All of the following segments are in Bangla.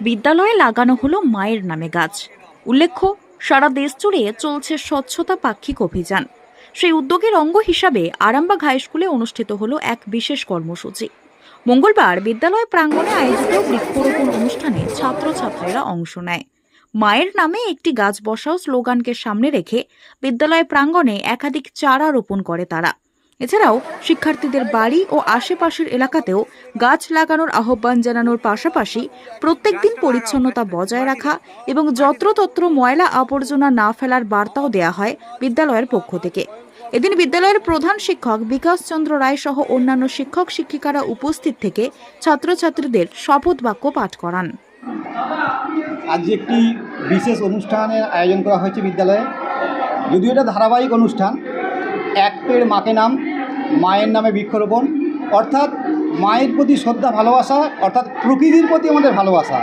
বিদ্যালয়ে লাগানো হলো মায়ের নামে গাছ। উল্লেখ্য, সারা দেশ জুড়ে চলছে স্বচ্ছতা পাক্ষিক অভিযান। সেই উদ্যোগের অঙ্গ হিসাবে আরামবাগ হাই স্কুলে অনুষ্ঠিত হলো এক বিশেষ কর্মসূচি। মঙ্গলবার বিদ্যালয় প্রাঙ্গণে আয়োজিত বৃক্ষরোপণ অনুষ্ঠানে ছাত্রছাত্রীরা অংশ নেয়। মায়ের নামে একটি গাছ বসাও স্লোগানকে সামনে রেখে বিদ্যালয় প্রাঙ্গণে একাধিক চারা রোপণ করে তারা। এছাড়াও শিক্ষার্থীদের বাড়ি ও আশেপাশের এলাকাতেও গাছ লাগানোর আহ্বান জানানোর পাশাপাশি প্রত্যেকদিন পরিচ্ছন্নতা বজায় রাখা এবং যত্রতত্র ময়লা আবর্জনা না ফেলার বার্তাও দেয়া হয় বিদ্যালয়ের পক্ষ থেকে। এদিন বিদ্যালয়ের প্রধান শিক্ষক বিকাশ চন্দ্র রায় সহ অন্যান্য শিক্ষক শিক্ষিকারা উপস্থিত থেকে ছাত্রছাত্রীদের শপথ বাক্য পাঠ করান। আজ একটি বিশেষ অনুষ্ঠানের আয়োজন করা হয়েছে বিদ্যালয়ে। যদিও এটা ধারাবাহিক অনুষ্ঠান, এক পেড় মাকে নাম, মায়ের নামে বৃক্ষরোপণ, অর্থাৎ মায়ের প্রতি শ্রদ্ধা, ভালোবাসা, অর্থাৎ প্রকৃতির প্রতি আমাদের ভালোবাসা।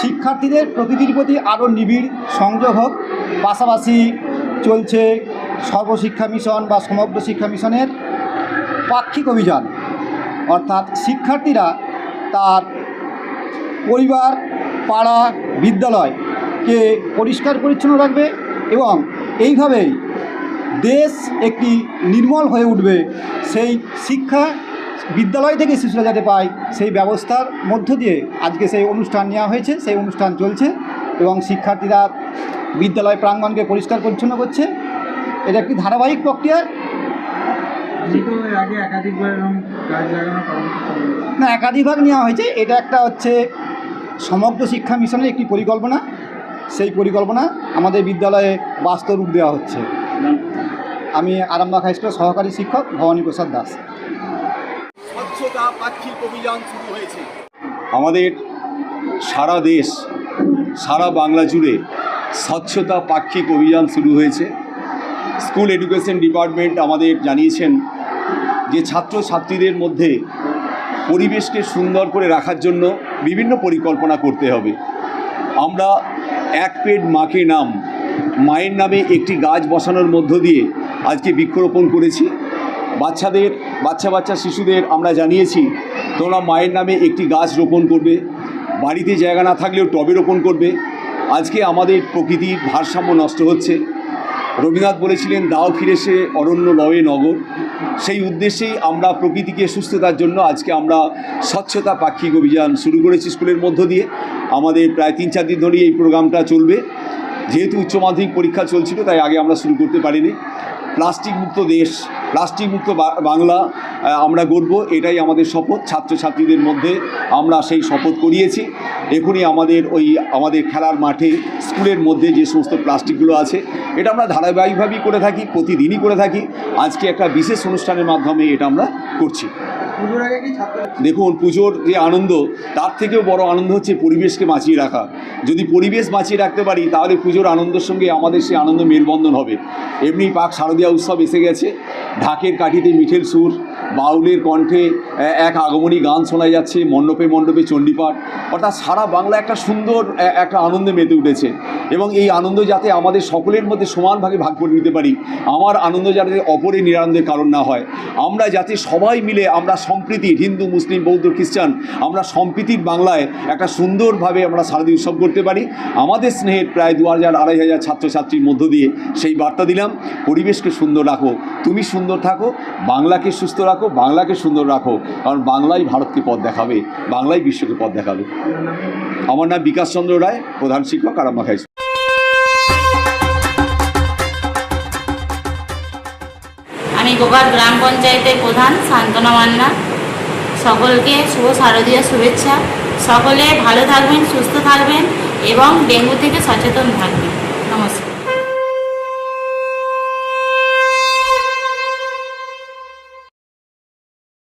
শিক্ষার্থীদের প্রকৃতির প্রতি আরও নিবিড় সংযোগ হোক। পাশাপাশি চলছে সর্বশিক্ষা মিশন বা সমগ্র শিক্ষা মিশনের পাক্ষিক অভিযান। অর্থাৎ শিক্ষার্থীরা তার পরিবার, পাড়া, বিদ্যালয়কে পরিষ্কার পরিচ্ছন্ন রাখবে এবং এইভাবেই দেশ একটি নির্মল হয়ে উঠবে। সেই শিক্ষা বিদ্যালয় থেকে শিশুরা যাতে পায় সেই ব্যবস্থার মধ্য দিয়ে আজকে সেই অনুষ্ঠান নেওয়া হয়েছে সেই অনুষ্ঠান চলছে এবং শিক্ষার্থীরা বিদ্যালয় প্রাঙ্গণকে পরিষ্কার পরিচ্ছন্ন করছে। এটা একটি ধারাবাহিক প্রক্রিয়া। একাধিকবার। না একাধিকভাগ নেওয়া হয়েছে। এটা একটা হচ্ছে সমগ্র শিক্ষা মিশনের একটি পরিকল্পনা। সেই পরিকল্পনা আমাদের বিদ্যালয়ে বাস্তব রূপ দেওয়া হচ্ছে। আমি আরামবাগ হাই স্কুলের সহকারী শিক্ষক ভবানী প্রসাদ দাস। স্বচ্ছতা পাক্ষিক অভিযান শুরু হয়েছে। আমাদের সারা দেশ, সারা বাংলা জুড়ে স্বচ্ছতা পাক্ষিক অভিযান শুরু হয়েছে। স্কুল এডুকেশন ডিপার্টমেন্ট আমাদের জানিয়েছেন যে ছাত্র ছাত্রীদের মধ্যে পরিবেশকে সুন্দর করে রাখার জন্য বিভিন্ন পরিকল্পনা করতে হবে। আমরা এক পেড মাকে নাম, মায়ের নামে একটি গাছ বসানোর মধ্য দিয়ে আজকে বৃক্ষরোপণ করেছি। বাচ্চাদের, বাচ্চা বাচ্চা শিশুদের আমরা জানিয়েছি, তোমরা মায়ের নামে একটি গাছ রোপণ করবে, বাড়িতে জায়গা না থাকলেও টবে রোপণ করবে। আজকে আমাদের প্রকৃতির ভারসাম্য নষ্ট হচ্ছে। রবীন্দ্রনাথ বলেছিলেন, দাও ফিরে সে অরণ্য লয়ে নগর। সেই উদ্দেশ্যেই আমরা প্রকৃতিকে সুস্থতার জন্য আজকে আমরা স্বচ্ছতা পাক্ষিক অভিযান শুরু করেছি স্কুলের মধ্য দিয়ে। আমাদের প্রায় তিন, চার দিন ধরেই এই প্রোগ্রামটা চলবে। যেহেতু উচ্চ মাধ্যমিক পরীক্ষা চলছিল, তাই আগে আমরা শুরু করতে পারিনি। প্লাস্টিক মুক্ত দেশ প্লাস্টিক মুক্ত বাংলা আমরা গড়ব, এটাই আমাদের শপথ। ছাত্রছাত্রীদের মধ্যে আমরা সেই শপথ করিয়েছি। এখনই আমাদের ওই, আমাদের খেলার মাঠে, স্কুলের মধ্যে যে সমস্ত প্লাস্টিকগুলো আছে, এটা আমরা ধারাবাহিকভাবেই করে থাকি, প্রতিদিনই করে থাকি। আজকে একটা বিশেষ অনুষ্ঠানের মাধ্যমে এটা আমরা করছি। দেখুন, পুজোর যে আনন্দ, তার থেকেও বড় আনন্দ হচ্ছে পরিবেশকে বাঁচিয়ে রাখা। যদি পরিবেশ বাঁচিয়ে রাখতে পারি, তাহলে পুজোর আনন্দের সঙ্গে আমাদের সেই আনন্দ মেলবন্ধন হবে। এমনি পাক শারদীয়া উৎসব এসে গেছে। ঢাকের কাঠিতে মিঠেল সুর, বাউলের কণ্ঠে এক আগমনী গান শোনা যাচ্ছে, মণ্ডপে মণ্ডপে চণ্ডীপাঠ। অর্থাৎ সারা বাংলা একটা সুন্দর একটা আনন্দে মেতে উঠেছে। এবং এই আনন্দ যাতে আমাদের সকলের মধ্যে সমানভাবে ভাগ করে নিতে পারি, আমার আনন্দ যাতে অপরের নিরানন্দের কারণ না হয়। আমরা যাতে সবাই মিলে আমরা সম্প্রীতির হিন্দু, মুসলিম, বৌদ্ধ, খ্রিস্টান, আমরা সম্প্রীতির বাংলায় একটা সুন্দরভাবে আমরা শারদীয় উৎসব করতে পারি। আমাদের স্নেহের প্রায় দু হাজার, আড়াই হাজার ছাত্রছাত্রীর মধ্য দিয়ে সেই বার্তা দিলাম, পরিবেশকে সুন্দর রাখো, তুমি সুন্দর থাকো, বাংলাকে সুস্থ রাখো, বাংলাকে সুন্দর রাখো, কারণ বাংলাই ভারতকে পথ দেখাবে, বাংলাই বিশ্বকে পথ দেখাবে। আমার নাম বিকাশ চন্দ্র রায়, প্রধান শিক্ষক আরামবাগ আমি গোঘাট গ্রাম পঞ্চায়েতের প্রধান শান্তনা মান্না। সকলকে শুভ শারদীয় শুভেচ্ছা। সকলে ভালো থাকবেন, সুস্থ থাকবেন এবং ডেঙ্গু থেকে সচেতন থাকবেন।